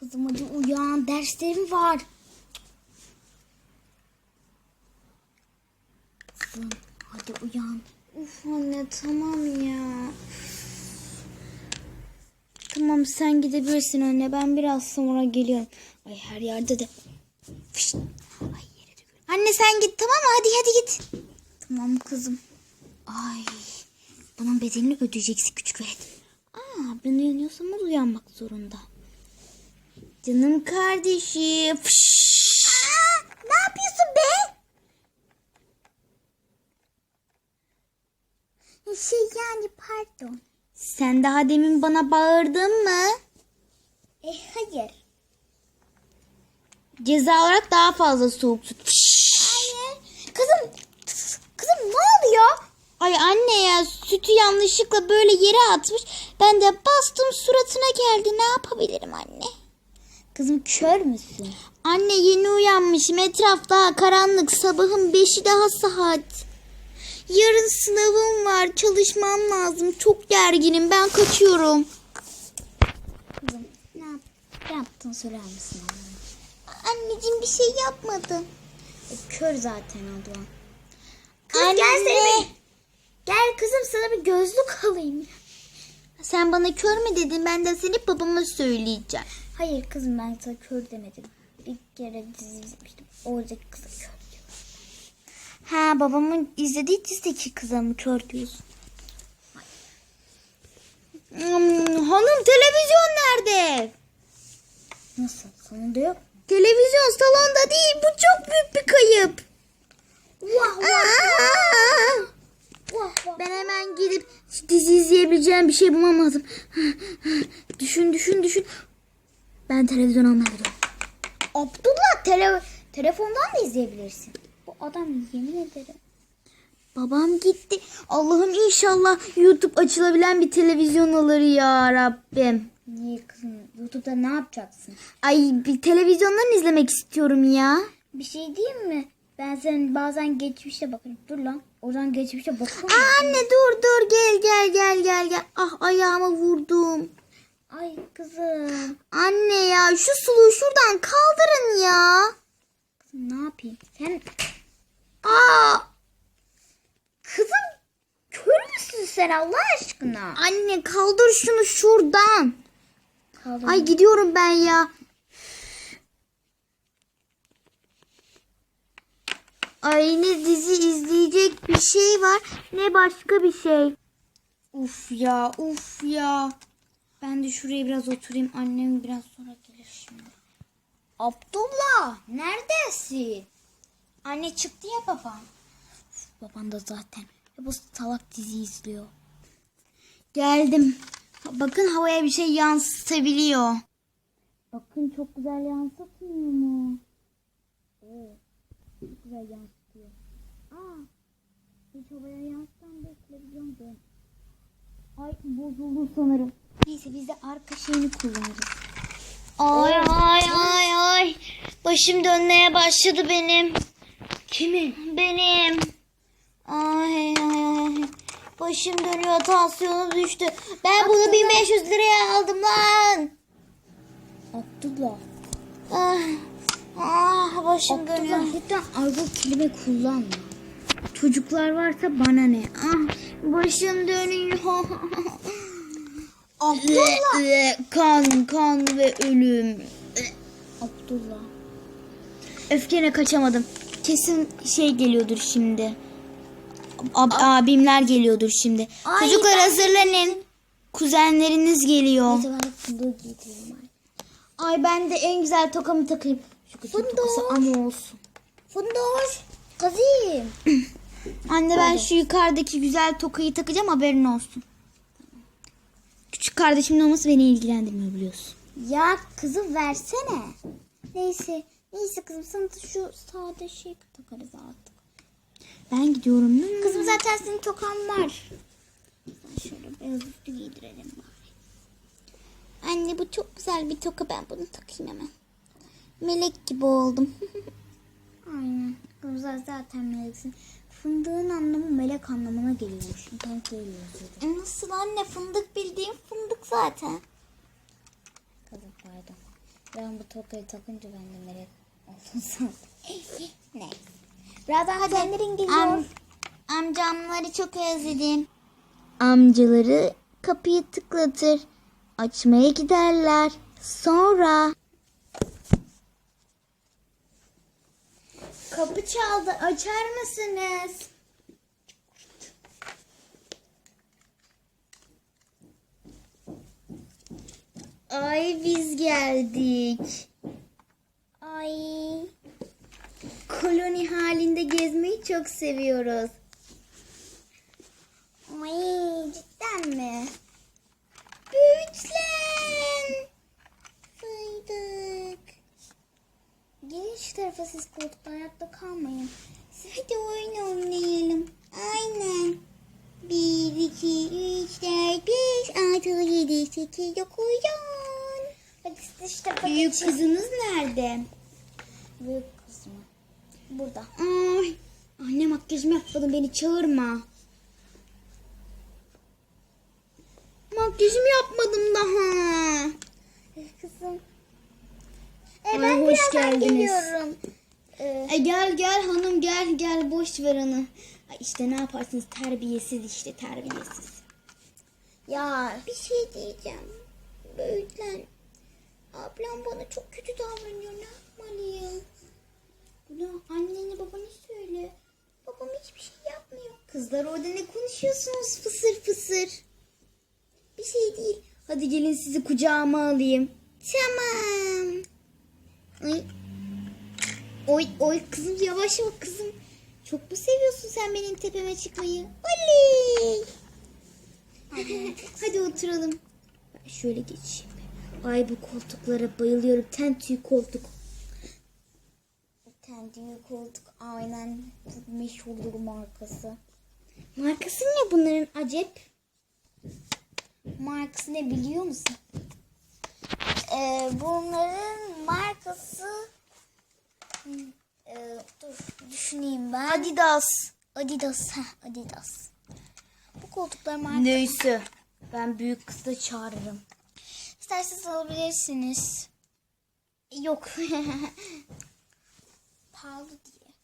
Kızım hadi uyan. Derslerim var. Kızım hadi uyan. Uf anne tamam ya. Tamam sen gidebilirsin anne. Ben biraz sonra geliyorum. Ay her yerde de. Ay yere döküyorum. Anne sen git tamam mı? Hadi hadi git. Tamam kızım. Ay bunun bedelini ödeyeceksin küçük velet. Aa ben uyanıyorsam uyanmak zorunda. Canım kardeşim. Fışt. Ne yapıyorsun be? Şey yani pardon. Sen daha demin bana bağırdın mı? E hayır. Ceza olarak daha fazla soğuk tut. Hayır. Kızım kızım ne oluyor? Ay anne ya sütü yanlışlıkla böyle yere atmış. Ben de bastım suratına geldi. Ne yapabilirim anne? Kızım kör müsün? Anne yeni uyanmışım. Etraf daha karanlık. Sabahın beşi daha saat. Yarın sınavım var. Çalışmam lazım. Çok gerginim. Ben kaçıyorum. Kızım ne, yap ne yaptın söyler misin? Anneciğim bir şey yapmadım. E, kör zaten abla. Kız Anne. gel seni. Gel kızım sana bir gözlük alayım. Sen bana kör mü dedin? Ben de seni babama söyleyeceğim. Hayır kızım ben sana kör demedim. Bir kere dizi izlemiştim. Oradaki kıza kör diyor. Ha babamın izlediği dizideki kıza mı kör diyorsun? Hmm, hanım televizyon nerede? Nasıl? Sonunda yok. Televizyon salonda değil. Bu çok büyük bir kayıp. Ben hemen gidip dizi izleyebileceğim bir şey bulamadım. düşün düşün düşün. Ben televizyon almaya gidiyorum. Abdullah tele telefondan da izleyebilirsin. Bu adam yemin ederim. Babam gitti. Allah'ım inşallah YouTube açılabilen bir televizyon alır ya Rabbim. Niye kızım? YouTube'da ne yapacaksın? Ay bir televizyondan izlemek istiyorum ya. Bir şey diyeyim mi? Ben senin bazen geçmişe bakarım. Dur lan. Oradan geçmişe bakalım. Aa, anne dur dur gel gel gel gel gel. Ah ayağıma vurdum. Ay kızım. Anne ya şu suluğu şuradan kaldırın ya. Kızım ne yapayım? Sen Aa kızım kör müsün sen Allah aşkına? anne kaldır şunu şuradan. Kaldır. Ay gidiyorum ben ya. Ay ne dizi izleyecek bir var ne başka bir şey. Uf ya uf ya. Ben de şuraya biraz oturayım. Annem biraz sonra gelir şimdi. Abdullah neredesin? Anne çıktı ya babam. Baban da zaten. Bu salak dizi izliyor. Geldim. Bakın havaya bir şey yansıtabiliyor. Bakın çok güzel yansıtmıyor mu? Evet. Çok güzel yansıtıyor. Aa. Hiç havaya yansıtan televizyon dön. Ay bozuldu sanırım. Neyse biz de arka şeyini kullanırız. Ay ay ay ay. Başım dönmeye başladı benim. Kimin? Benim. Ay ay ay. Başım dönüyor tansiyonum düştü. Ben bunu 1500 liraya aldım lan. Abdullah. Ah, ah başım dönüyor. Abdullah lütfen argo kelime kullanma. Çocuklar varsa bana ne? Ah başım dönüyor. Abdullah. kan kan ve ölüm. Abdullah. Öfkene kaçamadım. Kesin şey geliyordur şimdi. Ab- abimler geliyordur şimdi. Ay, Çocuklar hazırlanın. Kuzenleriniz geliyor. Ay ben de en güzel tokamı takayım. Şu tokası ama olsun. Fındık. Kazıyım. Anne ben şu yukarıdaki güzel tokayı takacağım haberin olsun. Küçük kardeşimin olması beni ilgilendirmiyor biliyorsun. Ya kızım versene. Neyse. Neyse kızım sana şu sade şey takarız artık. Ben gidiyorum. Kızım zaten senin tokan var. Sen şöyle beyaz üstü giydirelim bari. Anne bu çok güzel bir toka ben bunu takayım hemen. Melek gibi oldum. Aynen. Kızım zaten meleksin. Fındığın anlamı melek anlamına geliyormuş. İnternette öyle yazıyordu. Nasıl anne fındık bildiğim fındık zaten. Kızım pardon. Ben bu tokayı takınca ben de melek oldum sandım. ne? Birazdan hadi Ender'in geliyor. Am, amcamları çok özledim. Amcaları kapıyı tıklatır. Açmaya giderler. Sonra... Kapı çaldı. Açar mısınız? Ay biz geldik. Ay. Koloni halinde gezmeyi çok seviyoruz. Ay cidden mi? Büyütlen. Şu tarafa siz koltukta ayakta kalmayın. Hadi oyun oynayalım. Aynen. 1, 2, 3, 4, 5, 6, 7, 8, 9, 10. Hadi siz işte Büyük geçin. kızınız nerede? Büyük kız mı? Burada. Ay, anne makyajımı yapmadım beni çağırma. Makyajımı yapmadım daha. Kızım. E, Ay, ben hoş geldiniz. geliyorum. Ee, E gel gel hanım gel gel boş ver onu. Ay işte ne yaparsınız terbiyesiz işte terbiyesiz. ya Bir şey diyeceğim. Büyüklen. Ablam bana çok kötü davranıyor. Ne yapmalıyım? Buna annene babana söyle. Babam hiçbir şey yapmıyor. Kızlar orada ne konuşuyorsunuz fısır fısır? Bir şey değil. Hadi gelin sizi kucağıma alayım. Tamam. Ay. Oy oy kızım yavaş ol kızım. Çok mu seviyorsun sen benim tepeme çıkmayı? Oley. Hadi oturalım. Ben şöyle geçeyim. Ay bu koltuklara bayılıyorum. Ten tüy koltuk. kendi koltuk aynen meşhurdur markası. Markası ne bunların acep? Markası ne biliyor musun? Ee, bunların markası Ee, dur düşüneyim ben. Adidas. Adidas. Heh, Adidas. Bu koltuklar marka. Neyse. Ben büyük kızı çağırırım. İsterseniz alabilirsiniz. Yok. Pahalı diye.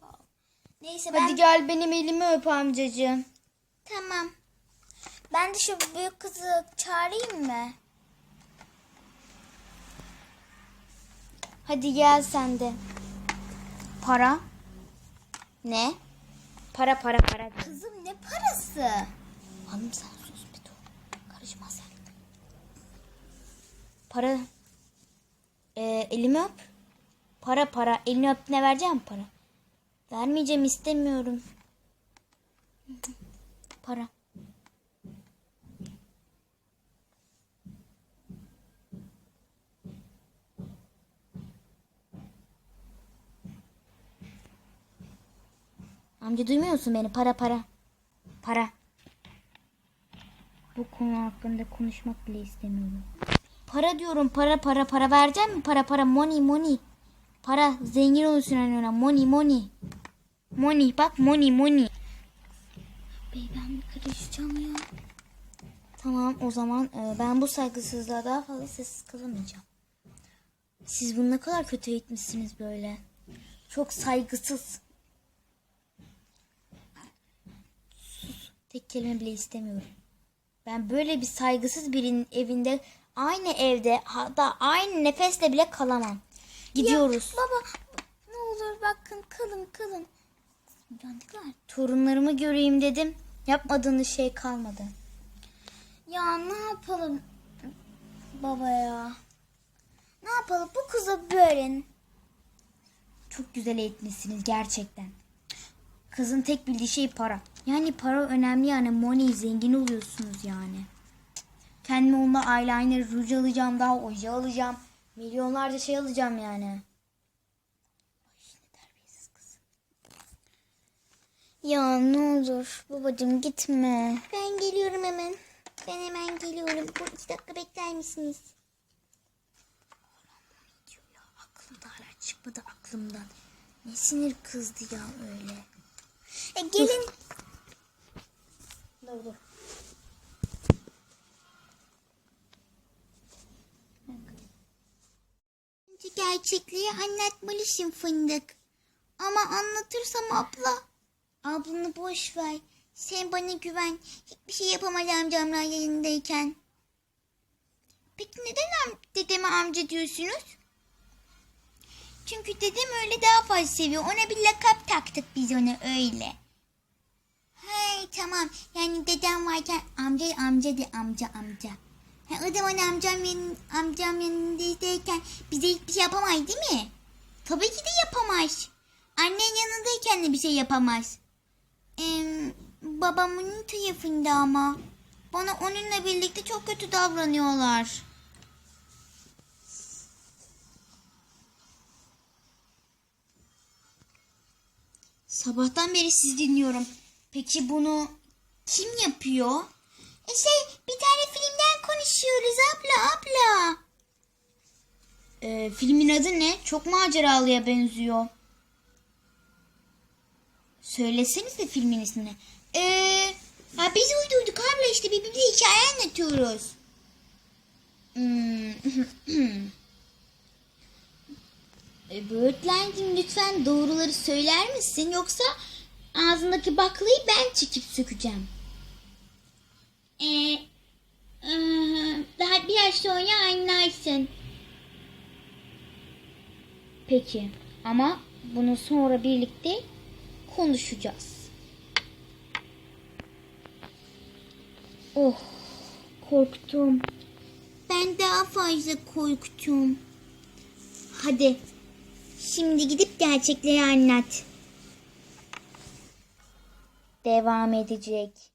Pahalı. Neyse ben Hadi gel benim elimi öp amcacığım. tamam. Ben de şu büyük kızı çağırayım mı? Hadi gel sen de. Para? Ne? Para para para. Kızım ne parası? Hanım sen sus bir dur. Karışma sen. Para. Ee, elimi öp. Para para. Elini öp ne vereceğim para? Vermeyeceğim istemiyorum. Para. Amca duymuyor musun beni? Para para. Para. Bu konu hakkında konuşmak bile istemiyorum. Para diyorum para para para vereceğim mi? Para para money money. Para zengin olursun hani ona money money. Money bak money money. Bey ben mi karışacağım ya? Tamam o zaman e, ben bu saygısızlığa daha fazla sessiz kalamayacağım. Siz bunu ne kadar kötü eğitmişsiniz böyle. Çok saygısız. Tek kelime bile istemiyorum. Ben böyle bir saygısız birinin evinde aynı evde hatta aynı nefesle bile kalamam. Gidiyoruz. Baba ne olur bakın kalın kalın. Yandılar. Torunlarımı göreyim dedim. Yapmadığınız şey kalmadı. Ya ne yapalım baba ya? Ne yapalım bu kıza böyle. Çok güzel eğitmişsiniz gerçekten. Kızın tek bildiği şey para. Yani para önemli yani money zengin oluyorsunuz yani. Kendime onunla eyeliner, ruj alacağım, daha oje alacağım. Milyonlarca şey alacağım yani. Ya ne olur babacığım gitme. Ben geliyorum hemen. Ben hemen geliyorum. Bu iki dakika bekler misiniz? diyor ya. Aklımda hala çıkmadı aklımdan. Ne sinir kızdı ya öyle. E gelin. Dur dur. gerçekliği anlatmalısın fındık. Ama anlatırsam abla. Ablanı boş ver. Sen bana güven. Hiçbir şey yapamaz amcamlar yanındayken. Peki neden am dedeme amca diyorsunuz? Çünkü dedem öyle daha fazla seviyor. Ona bir lakap taktık biz ona öyle. Hey tamam. Yani dedem varken amca amca de amca amca. Ha, o zaman amcam, yan, amcam yanındayken bize hiçbir şey yapamaz değil mi? Tabii ki de yapamaz. Annen yanındayken de bir şey yapamaz. Ee, babamın tarafında ama. Bana onunla birlikte çok kötü davranıyorlar. Sabahtan beri sizi dinliyorum. Peki bunu kim yapıyor? E şey bir tane filmden konuşuyoruz abla abla. Ee, filmin adı ne? Çok maceralıya benziyor. Söylesenize filmin ismini. Ee, ha biz uydurduk abla işte birbirimize hikaye anlatıyoruz. Hmm. E, Böğürtlencim lütfen doğruları söyler misin yoksa ağzındaki baklayı ben çekip sökeceğim. Ee, ıı, daha biraz sonra anlarsın. Peki ama bunu sonra birlikte konuşacağız. Oh korktum. Ben daha fazla korktum. Hadi şimdi gidip gerçekleri anlat. Devam edecek.